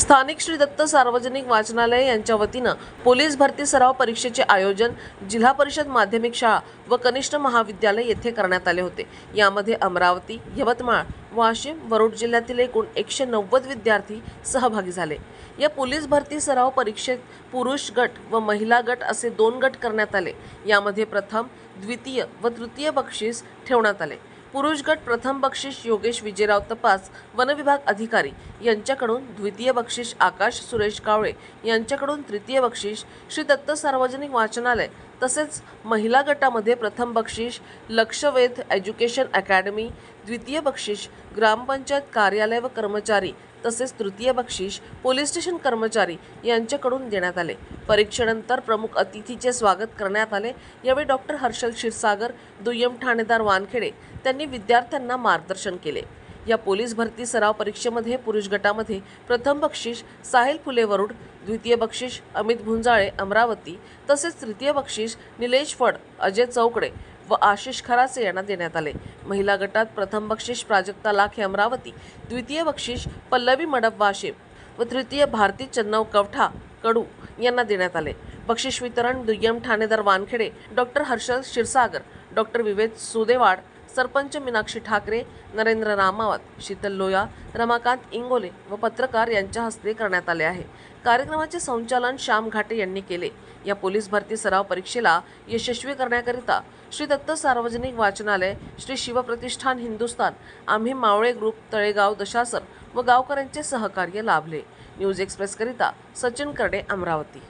स्थानिक श्री दत्त सार्वजनिक वाचनालय यांच्या वतीनं पोलीस भरती सराव परीक्षेचे आयोजन जिल्हा परिषद माध्यमिक शाळा व कनिष्ठ महाविद्यालय येथे करण्यात आले होते. यामध्ये अमरावती यवतमाळ वाशिम वरुड जिल्ह्यातील एकूण एकशे नव्वद विद्यार्थी सहभागी झाले. या पोलीस भरती सराव परीक्षेत पुरुष गट व महिला गट असे दोन गट करण्यात आले. यामध्ये प्रथम द्वितीय व तृतीय बक्षीस ठेवण्यात आले. पुरुष गट प्रथम बक्षीस योगेश विजयराव तपास वनविभाग अधिकारी यांच्याकडून द्वितीय बक्षीस आकाश सुरेश कावळे यांच्याकडून तृतीय बक्षीस श्री दत्त सार्वजनिक वाचनालय तसेच महिला गटामध्ये प्रथम बक्षीस लक्षवेध एज्युकेशन अकॅडमी द्वितीय बक्षीस ग्रामपंचायत कार्यालय व कर्मचारी तसेच तृतीय बक्षीस पोलीस स्टेशन कर्मचारी यांच्याकडून देण्यात आले. परीक्षेनंतर प्रमुख अतिथीचे स्वागत करण्यात आले. यावेळी डॉक्टर हर्षल क्षीरसागर दुय्यम ठाणेदार वानखेडे त्यांनी विद्यार्थ्यांना मार्गदर्शन केले. या पोलीस भरती सराव परीक्षेमध्ये पुरुष गटामध्ये प्रथम बक्षीस साहिल फुले वरुड द्वितीय बक्षीस अमित भुंजाळे अमरावती तसेच तृतीय बक्षीस निलेश फड अजय चौकडे व आशिष खरासे यांना देण्यात आले. महिला गटात प्रथम बक्षीस प्राजक्ता लाखे अमरावती द्वितीय बक्षीस पल्लवी मडप वाशिम व तृतीय भारती चन्नव कवठा कडू यांना देण्यात आले. बक्षीस वितरण दुय्यम ठाणेदार वानखेडे डॉक्टर हर्षल क्षीरसागर डॉक्टर विवेक सुदेवाड सरपंच मीनाक्षी ठाकरे नरेंद्र रामावत शीतल लोया रमाकांत इंगोले व पत्रकार यांच्या हस्ते करण्यात आले आहे. कार्यक्रमाचे संचालन श्याम घाटे यांनी केले. या पोलीस भरती सराव परीक्षेला यशस्वी करण्याकरिता श्री दत्त सार्वजनिक वाचनालय श्री शिवप्रतिष्ठान हिंदुस्थान आम्ही मावळे ग्रुप तळेगाव दशासर व गावकऱ्यांचे सहकार्य लाभले. न्यूज एक्सप्रेसकरिता सचिन करडे अमरावती.